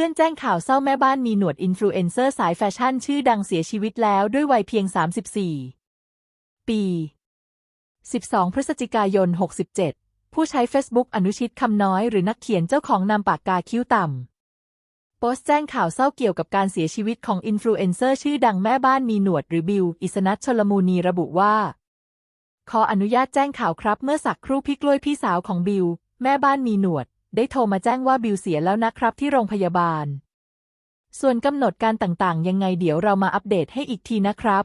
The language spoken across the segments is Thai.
พื่อนแจ้งข่าวเศร้าแม่บ้านมีหนวดอินฟลูเอนเซอร์สายแฟชั่นชื่อดังเสียชีวิตแล้วด้วยวัยเพียง 34 ปี 12 พฤศจิกายน 67 ผู้ใช้ Facebook อนุชิตคำน้อยหรือนักเขียนเจ้าของนามปากกาคิ้วต่ำ โพสต์แจ้งข่าวเศร้าเกี่ยวกับการเสียชีวิตของอินฟลูเอนเซอร์ชื่อดังแม่บ้านมีหนวดหรือบิลอิสนัทชลมูนีระบุว่า ขออนุญาตแจ้งข่าวครับเมื่อสักครู่พี่กล้วยพี่สาวของบิลแม่บ้านมีหนวด ได้โทรมาแจ้งว่าบิลเสียแล้วนะครับที่โรงพยาบาล ส่วนกำหนดการต่างๆ ยังไงเดี๋ยวเรามาอัปเดตให้อีกทีนะครับ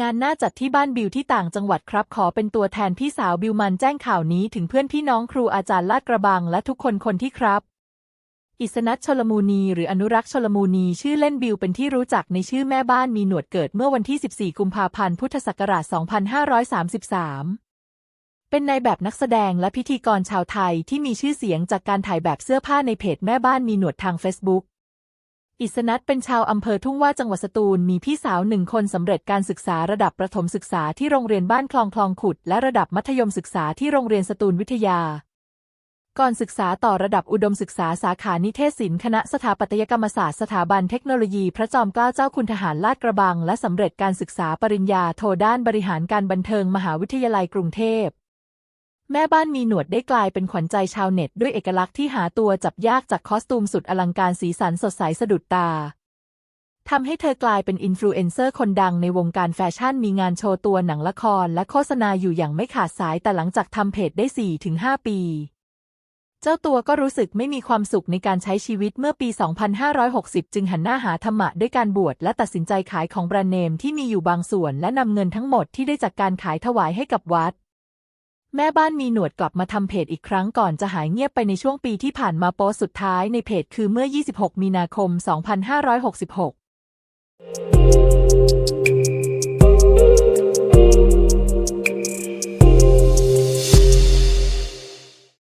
งานน่าจัดที่บ้านบิลที่ต่างจังหวัดครับ ขอเป็นตัวแทนพี่สาวบิลมันแจ้งข่าวนี้ถึงเพื่อนพี่น้องครูอาจารย์ลาดกระบังและทุกคนคนที่ครับ อิสนัทชลมูนี หรืออนุรักษ์ชลมูนี ชื่อเล่นบิลเป็นที่รู้จักในชื่อแม่บ้านมีหนวดเกิดเมื่อวันที่ 14 กุมภาพันธ์ พุทธศักราช 2533 เป็นนายแบบนักแสดงและพิธีกรชาวไทยที่มีชื่อเสียงจากการถ่ายแบบเสื้อผ้าในเพจแม่บ้านมีหนวดทางเฟซบุ๊กอิสนัทเป็นชาวอำเภอทุ่งว่าจังหวัดสตูล มีพี่สาวหนึ่งคนสำเร็จการศึกษาระดับประถมศึกษาที่โรงเรียนบ้านคลองคลองขุด และระดับมัธยมศึกษาที่โรงเรียนสตูลวิทยา ก่อนศึกษาต่อระดับอุดมศึกษาสาขานิเทศศิลป์คณะสถาปัตยกรรมศาสตร์สถาบันเทคโนโลยีพระจอมเกล้าเจ้าคุณทหารลาดกระบัง และสำเร็จการศึกษาปริญญาโทด้านบริหารการบันเทิงมหาวิทยาลัยกรุงเทพ แม่บ้านมีหนวดได้กลายเป็นขวัญใจชาวเน็ต ด้วยเอกลักษณ์ที่หาตัวจับยากจากคอสตูมสุดอลังการสีสันสดใสสะดุดตาทำให้เธอกลายเป็นอินฟลูเอนเซอร์คนดังในวงการแฟชั่นมีงานโชว์ตัวหนังละครและโฆษณาอยู่อย่างไม่ขาดสายแต่หลังจากทำเพจได้ 4-5 ปี เจ้าตัวก็รู้สึกไม่มีความสุขในการใช้ชีวิตเมื่อปี 2560 จึงหันหน้าหาธรรมะด้วยการบวชและตัดสินใจขายของแบรนด์เนมที่มีอยู่บางส่วนและนำเงินทั้งหมดที่ได้จากการขายถวายให้กับวัด แม่บ้านมีหนวดกลับมาทำเพจอีกครั้งก่อนจะหายเงียบไปในช่วงปีที่ผ่านมาโพสสุดท้ายในเพจคือเมื่อ 26 มีนาคม 2566